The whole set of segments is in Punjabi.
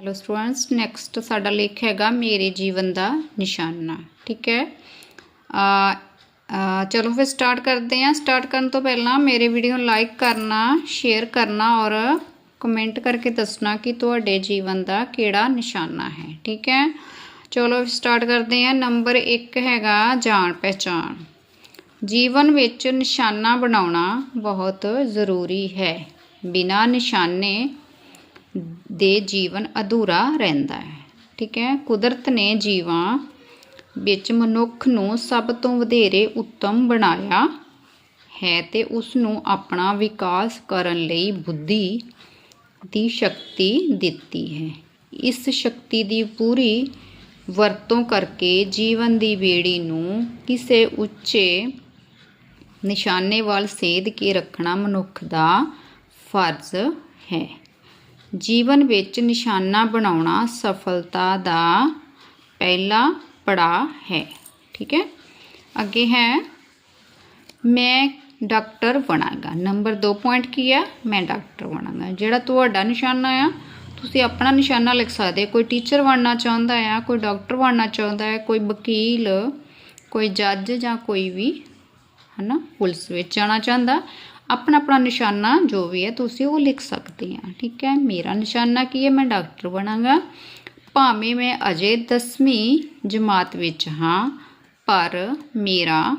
ਹੈਲੋ ਸਟੂਡੈਂਟਸ ਨੈਕਸਟ ਸਾਡਾ ਲੇਖ ਹੈਗਾ ਮੇਰੇ ਜੀਵਨ ਦਾ ਨਿਸ਼ਾਨਾ, ਠੀਕ ਹੈ? ਆ ਚਲੋ ਫਿਰ ਸਟਾਰਟ ਕਰਦੇ ਹਾਂ। ਸਟਾਰਟ ਕਰਨ ਤੋਂ ਪਹਿਲਾਂ ਮੇਰੇ ਵੀਡੀਓ ਨੂੰ ਲਾਈਕ ਕਰਨਾ ਸ਼ੇਅਰ ਕਰਨਾ ਔਰ ਕਮੈਂਟ ਕਰਕੇ ਦੱਸਣਾ ਕਿ ਤੁਹਾਡੇ ਜੀਵਨ ਦਾ ਕਿਹੜਾ ਨਿਸ਼ਾਨਾ ਹੈ, ਠੀਕ ਹੈ? ਚਲੋ ਸਟਾਰਟ ਕਰਦੇ ਹਾਂ। ਨੰਬਰ 1 ਹੈਗਾ ਜਾਣ ਪਹਿਚਾਣ। ਜੀਵਨ ਵਿੱਚ ਨਿਸ਼ਾਨਾ ਬਣਾਉਣਾ ਬਹੁਤ ਜ਼ਰੂਰੀ ਹੈ। ਬਿਨਾਂ ਨਿਸ਼ਾਨੇ ਦੇ ਜੀਵਨ ਅਧੂਰਾ ਰਹਿੰਦਾ ਹੈ। ਠੀਕ ਹੈ? ਕੁਦਰਤ ਨੇ ਜੀਵਾਂ ਵਿੱਚ ਮਨੁੱਖ ਨੂੰ ਸਭ ਤੋਂ ਵਧੇਰੇ ਉੱਤਮ ਬਣਾਇਆ ਹੈ ਤੇ ਉਸ ਨੂੰ ਆਪਣਾ ਵਿਕਾਸ ਕਰਨ ਲਈ ਬੁੱਧੀ ਦੀ ਸ਼ਕਤੀ ਦਿੱਤੀ ਹੈ। ਇਸ ਸ਼ਕਤੀ ਦੀ ਪੂਰੀ ਵਰਤੋਂ ਕਰਕੇ ਜੀਵਨ ਦੀ ਬੇੜੀ ਨੂੰ ਕਿਸੇ ਉੱਚੇ ਨਿਸ਼ਾਨੇ ਵੱਲ ਸੇਧ ਕੇ ਰੱਖਣਾ ਮਨੁੱਖ ਦਾ ਫਰਜ਼ ਹੈ। ਜੀਵਨ ਵਿੱਚ ਨਿਸ਼ਾਨਾ ਬਣਾਉਣਾ ਸਫਲਤਾ ਦਾ ਪਹਿਲਾ ਪੜਾਅ ਹੈ। ਠੀਕ ਹੈ? ਅੱਗੇ ਹੈ, ਮੈਂ ਡਾਕਟਰ ਬਣਾਂਗਾ। ਨੰਬਰ 2 ਪੁਆਇੰਟ ਕੀ ਹੈ ਮੈਂ ਡਾਕਟਰ ਬਣਾਂਗਾ। ਜਿਹੜਾ ਤੁਹਾਡਾ ਨਿਸ਼ਾਨਾ ਆ, ਤੁਸੀਂ ਆਪਣਾ ਨਿਸ਼ਾਨਾ ਲਿਖ ਸਕਦੇ ਹੋ। ਕੋਈ ਟੀਚਰ ਬਣਨਾ ਚਾਹੁੰਦਾ ਆ, ਕੋਈ ਡਾਕਟਰ ਬਣਨਾ ਚਾਹੁੰਦਾ ਹੈ ਕੋਈ ਵਕੀਲ, ਕੋਈ ਜੱਜ ਜਾਂ ਕੋਈ ਵੀ, ਹਨਾ, ਪੁਲਿਸ ਵਿੱਚ ਜਾਣਾ ਚਾਹੁੰਦਾ। ਆਪਣਾ ਆਪਣਾ ਨਿਸ਼ਾਨਾ ਜੋ ਵੀ ਹੈ ਤੁਸੀਂ ਉਹ ਲਿਖ ਸਕਦੇ ਆ, ਠੀਕ ਹੈ? ਮੇਰਾ ਨਿਸ਼ਾਨਾ ਕੀ ਹੈ? ਮੈਂ ਡਾਕਟਰ ਬਣਾਂਗਾ। ਭਾਵੇਂ ਮੈਂ ਅਜੇ 10ਵੀਂ ਜਮਾਤ ਵਿੱਚ ਹਾਂ, ਪਰ ਮੇਰਾ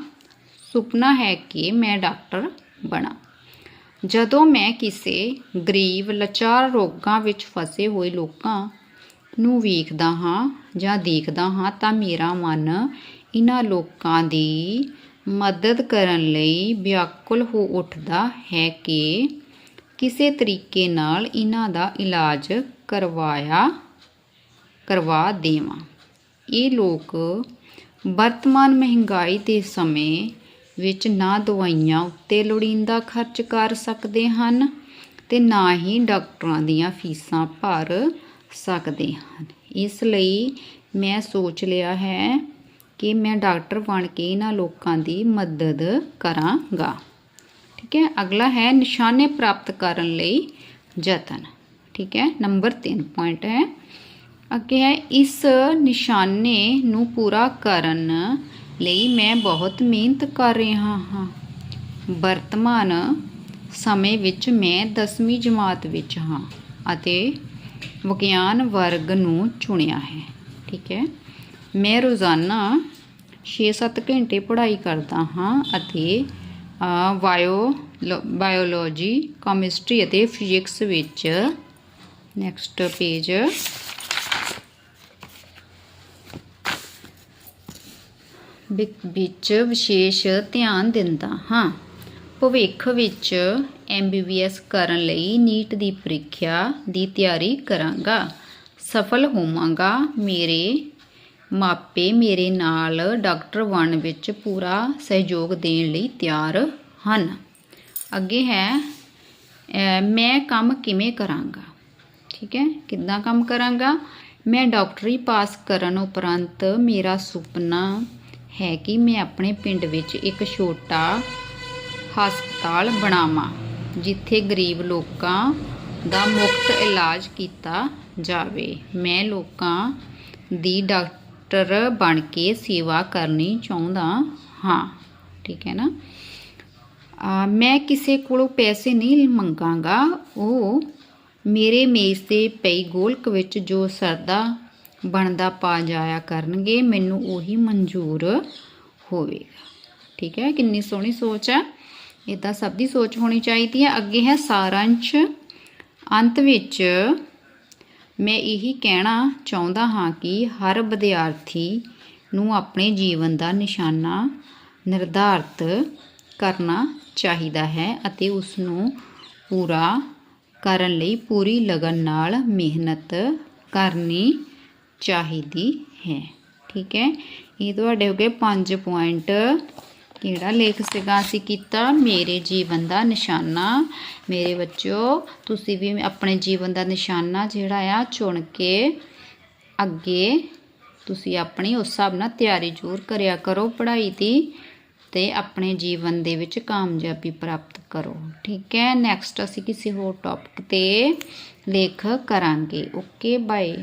ਸੁਪਨਾ ਹੈ ਕਿ ਮੈਂ ਡਾਕਟਰ ਬਣਾ। ਜਦੋਂ ਮੈਂ ਕਿਸੇ ਗਰੀਬ, ਲਾਚਾਰ ਰੋਗਾਂ ਵਿੱਚ ਫਸੇ ਹੋਏ ਲੋਕਾਂ ਨੂੰ ਵੇਖਦਾ ਹਾਂ ਜਾਂ ਦੇਖਦਾ ਹਾਂ ਤਾਂ ਮੇਰਾ ਮਨ ਇਹਨਾਂ ਲੋਕਾਂ ਦੀ ਮਦਦ ਕਰਨ ਲਈ ਵਿਆਕੁਲ ਹੋ ਉੱਠਦਾ ਹੈ ਕਿ ਕਿਸੇ ਤਰੀਕੇ ਨਾਲ ਇਹਨਾਂ ਦਾ ਇਲਾਜ ਕਰਵਾਇਆ, ਕਰਵਾ ਦੇਵਾਂ। ਇਹ ਲੋਕ ਵਰਤਮਾਨ ਮਹਿੰਗਾਈ ਦੇ ਸਮੇਂ ਵਿੱਚ ਨਾ ਦਵਾਈਆਂ ਉੱਤੇ ਲੋੜੀਂਦਾ ਖਰਚ ਕਰ ਸਕਦੇ ਹਨ ਤੇ ਨਾ ਹੀ ਡਾਕਟਰਾਂ ਦੀਆਂ ਫੀਸਾਂ ਭਰ ਸਕਦੇ ਹਨ। ਇਸ ਲਈ ਮੈਂ ਸੋਚ ਲਿਆ ਹੈ ਕਿ ਮੈਂ ਡਾਕਟਰ ਬਣ ਕੇ ਇਹਨਾਂ ਲੋਕਾਂ ਦੀ ਮਦਦ ਕਰਾਂਗਾ। ਠੀਕ ਹੈ? ਅਗਲਾ ਹੈ ਨਿਸ਼ਾਨੇ ਪ੍ਰਾਪਤ ਕਰਨ ਲਈ ਯਤਨ। ਠੀਕ ਹੈ? ਨੰਬਰ 3 ਪੁਆਇੰਟ ਹੈ। ਅੱਗੇ ਹੈ, ਇਸ ਨਿਸ਼ਾਨੇ ਨੂੰ ਪੂਰਾ ਕਰਨ ਲਈ ਮੈਂ ਬਹੁਤ ਮਿਹਨਤ ਕਰ ਰਿਹਾ ਹਾਂ। ਵਰਤਮਾਨ ਸਮੇਂ ਵਿੱਚ ਮੈਂ 10ਵੀਂ ਜਮਾਤ ਵਿੱਚ ਹਾਂ ਅਤੇ ਵਿਗਿਆਨ ਵਰਗ ਨੂੰ ਚੁਣਿਆ ਹੈ। ਠੀਕ ਹੈ? ਮੈਂ ਰੋਜ਼ਾਨਾ 6-7 ਘੰਟੇ ਪੜ੍ਹਾਈ ਕਰਦਾ ਹਾਂ ਅਤੇ ਬਾਇਓ, ਲੋ- ਬਾਇਓਲੋਜੀ, ਕੈਮਿਸਟਰੀ ਅਤੇ ਫਿਜ਼ਿਕਸ ਵਿੱਚ, ਨੈਕਸਟ ਪੇਜ। ਵਿ- ਵਿੱਚ ਵਿਸ਼ੇਸ਼ ਧਿਆਨ ਦਿੰਦਾ ਹਾਂ। ਭਵਿੱਖ ਵਿੱਚ ਐਮਬੀਬੀਐਸ ਕਰਨ ਲਈ ਨੀਟ ਦੀ ਪ੍ਰੀਖਿਆ ਦੀ ਤਿਆਰੀ ਕਰਾਂਗਾ। ਸਫਲ ਹੋਵਾਂਗਾ ਮੇਰੇ ਮਾਪੇ ਮੇਰੇ ਨਾਲ ਡਾਕਟਰ ਬਣਨ ਵਿੱਚ ਪੂਰਾ ਸਹਿਯੋਗ ਦੇਣ ਲਈ ਤਿਆਰ ਹਨ। ਅੱਗੇ ਹੈ ਮੈਂ ਕੰਮ ਕਿਵੇਂ ਕਰਾਂਗਾ? ਠੀਕ ਹੈ, ਕਿੱਦਾਂ ਕੰਮ ਕਰਾਂਗਾ? ਮੈਂ ਡਾਕਟਰੀ ਪਾਸ ਕਰਨ ਉਪਰੰਤ ਮੇਰਾ ਸੁਪਨਾ ਹੈ ਕਿ ਮੈਂ ਆਪਣੇ ਪਿੰਡ ਵਿੱਚ ਇੱਕ ਛੋਟਾ ਹਸਪਤਾਲ ਬਣਾਵਾਂ, ਜਿੱਥੇ ਗਰੀਬ ਲੋਕਾਂ ਦਾ ਮੁਫਤ ਇਲਾਜ ਕੀਤਾ ਜਾਵੇ। ਮੈਂ ਲੋਕਾਂ ਦੀ ਡਾਕਟਰ ਡਾਕਟਰ ਬਣ ਕੇ ਸੇਵਾ ਕਰਨੀ ਚਾਹੁੰਦਾ ਹਾਂ। ਠੀਕ ਹੈ ਨਾ? ਮੈਂ ਕਿਸੇ ਕੋਲੋਂ ਪੈਸੇ ਨਹੀਂ ਮੰਗਾਂਗਾ। ਉਹ ਮੇਰੇ ਮੇਜ਼ ਤੇ ਪਈ ਗੋਲਕ ਵਿੱਚ ਜੋ ਸਰਦਾ ਬਣਦਾ ਪਾ ਜਾਇਆ ਕਰਨਗੇ, ਮੈਨੂੰ ਉਹੀ ਮਨਜ਼ੂਰ ਹੋਵੇਗਾ। ਠੀਕ ਹੈ? ਕਿੰਨੀ ਸੋਹਣੀ ਸੋਚ ਹੈ। ਇਦਾਂ ਸਭ ਦੀ ਸੋਚ ਹੋਣੀ ਚਾਹੀਦੀ ਹੈ। ਅੱਗੇ ਹੈ ਸਾਰਾਂਸ਼। ਅੰਤ ਵਿੱਚ ਮੈਂ ਇਹੀ ਕਹਿਣਾ ਚਾਹੁੰਦਾ ਹਾਂ ਕਿ ਹਰ ਵਿਦਿਆਰਥੀ ਨੂੰ ਆਪਣੇ ਜੀਵਨ ਦਾ ਨਿਸ਼ਾਨਾ ਨਿਰਧਾਰਤ ਕਰਨਾ ਚਾਹੀਦਾ ਹੈ ਅਤੇ ਉਸ ਨੂੰ ਪੂਰਾ ਕਰਨ ਲਈ ਪੂਰੀ ਲਗਨ ਨਾਲ ਮਿਹਨਤ ਕਰਨੀ ਚਾਹੀਦੀ ਹੈ। ਠੀਕ ਹੈ? ਇਹ ਤੁਹਾਡੇ ਹੋ ਗਏ 5 ਪੁਆਇੰਟ ਕਿਹੜਾ ਲੇਖ ਸੀਗਾ? ਅਸੀਂ ਕੀਤਾ ਮੇਰੇ ਜੀਵਨ ਦਾ ਨਿਸ਼ਾਨਾ। ਮੇਰੇ ਬੱਚਿਓ, ਤੁਸੀਂ ਵੀ ਆਪਣੇ ਜੀਵਨ ਦਾ ਨਿਸ਼ਾਨਾ ਜਿਹੜਾ ਆ ਚੁਣ ਕੇ ਅੱਗੇ ਤੁਸੀਂ ਆਪਣੀ ਉਸ ਹਿਸਾਬ ਨਾਲ ਤਿਆਰੀ ਜ਼ਰੂਰ ਕਰਿਆ ਕਰੋ ਪੜ੍ਹਾਈ ਦੀ ਤੇ ਆਪਣੇ ਜੀਵਨ ਦੇ ਵਿੱਚ ਕਾਮਯਾਬੀ ਪ੍ਰਾਪਤ ਕਰੋ। ਠੀਕ ਹੈ? ਨੈਕਸਟ ਅਸੀਂ ਕਿਸੇ ਹੋਰ ਟੌਪਿਕ ਤੇ ਲੇਖ ਕਰਾਂਗੇ। Okay bye